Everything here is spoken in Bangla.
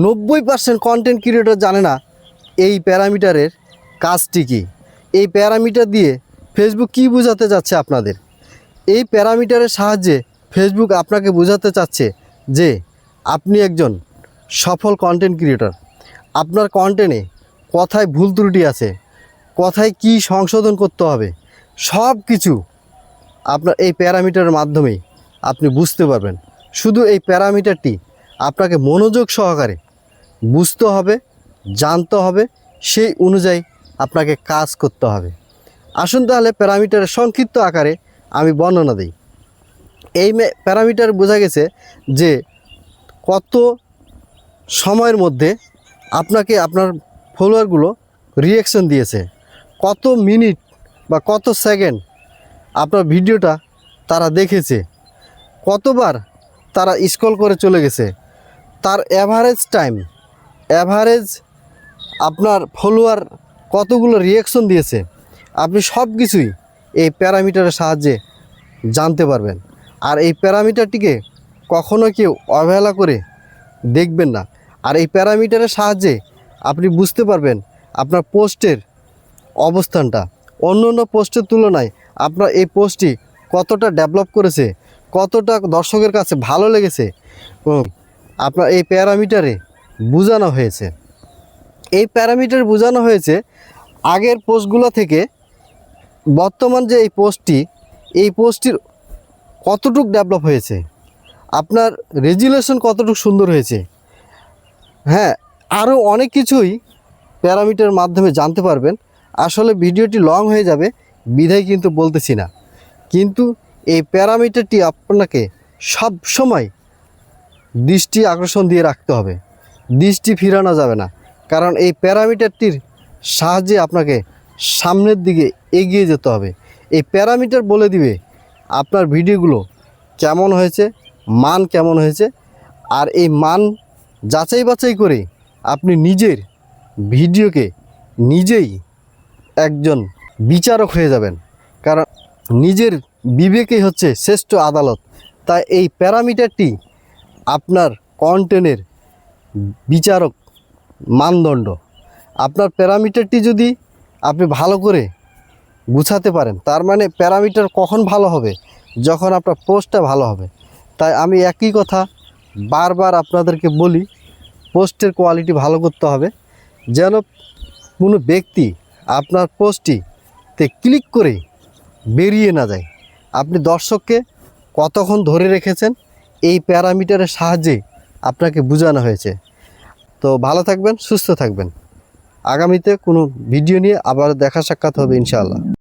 নব্বই পার্সেন্ট কন্টেন্ট ক্রিয়েটর জানে না এই প্যারামিটারের কাজটি কী। এই প্যারামিটার দিয়ে ফেসবুক কী বোঝাতে যাচ্ছে আপনাদের? এই প্যারামিটারের সাহায্যে ফেসবুক আপনাকে বোঝাতে চাচ্ছে যে আপনি একজন সফল কন্টেন্ট ক্রিয়েটর আপনার কন্টেন্টে কথায় ভুল ত্রুটি আছে, কথায় কি সংশোধন করতে হবে, সব কিছু আপনার এই প্যারামিটারের মাধ্যমেই আপনি বুঝতে পারবেন। শুধু এই প্যারামিটারটি আপনাকে মনোযোগ সহকারে বুঝতে হবে, জানতে হবে, সেই অনুযায়ী আপনাকে কাজ করতে হবে। আসুন তাহলে প্যারামিটারের সংক্ষিপ্ত আকারে আমি বর্ণনা দিই। এই প্যারামিটার বোঝা গেছে যে কত সময়ের মধ্যে আপনাকে আপনার ফলোয়ারগুলো রিয়াকশন দিয়েছে। কত মিনিট বা কত সেকেন্ড আপনার ভিডিওটা তারা দেখেছে। কতবার তারা স্ক্রল করে চলে গেছে। তার অ্যাভারেজ টাইম অ্যাভারেজ আপনার ফলোয়ার কতগুলো রিয়াকশন দিয়েছে, আপনি সব কিছুই এই প্যারামিটারের সাহায্যে জানতে পারবেন। আর এই প্যারামিটারটিকে কখনো কেউ অবহেলা করে দেখবেন না। আর এই প্যারামিটারের সাহায্যে আপনি বুঝতে পারবেন আপনার পোস্টের অবস্থানটা। অন্য অন্য পোস্টের তুলনায় আপনার এই পোস্টটি কতটা ডেভেলপ করেছে, কতটা দর্শকের কাছে ভালো লেগেছে আপনার এই প্যারামিটারে বোঝানো হয়েছে। এই প্যারামিটার বোঝানো হয়েছে আগের পোস্টগুলো থেকে বর্তমান যে এই পোস্টটি, এই পোস্টটির কতটুক ডেভেলপ হয়েছে, আপনার রেজুলেশন কতটুক সুন্দর হয়েছে হ্যাঁ আরও অনেক কিছুই প্যারামিটার মাধ্যমে জানতে পারবেন। আসলে ভিডিওটি লং হয়ে যাবে বিধায় কিন্তু বলতেছি না। কিন্তু এই প্যারামিটারটি আপনাকে সব সময় দৃষ্টি আকর্ষণ দিয়ে রাখতে হবে। দৃষ্টি ফিরানো যাবে না। কারণ এই প্যারামিটারটির সাহায্যে আপনাকে সামনের দিকে এগিয়ে যেতে হবে। এই প্যারামিটার বলে দিবে আপনার ভিডিওগুলো কেমন হয়েছে, মান কেমন হয়েছে, আর এই মান যাচাই বাছাই করে আপনি নিজের ভিডিওকে নিজেই একজন বিচারক হয়ে যাবেন। কারণ নিজের বিবেকই হচ্ছে শ্রেষ্ঠ আদালত। তাই এই প্যারামিটারটি আপনার কন্টেন্টের বিচারক মানদণ্ড। আপনার প্যারামিটারটি যদি আপনি ভালো করে গুছাতে পারেন, তার মানে প্যারামিটার কখন ভালো হবে? যখন আপনার পোস্টটা ভালো হবে। তাই আমি একই কথা বারবার আপনাদেরকে বলি, পোস্টের কোয়ালিটি ভালো করতে হবে। যেন কোনো ব্যক্তি আপনার পোস্টটিতে ক্লিক করে বেরিয়ে না যায়। আপনি দর্শককে কতক্ষণ ধরে রেখেছেন এই প্যারামিটারের সাহায্যে আপনাকে বোঝানো হয়েছে। তো ভালো থাকবেন, সুস্থ থাকবেন। আগামীতে কোনো ভিডিও নিয়ে আবার দেখা সাক্ষাৎ হবে ইনশাআল্লাহ।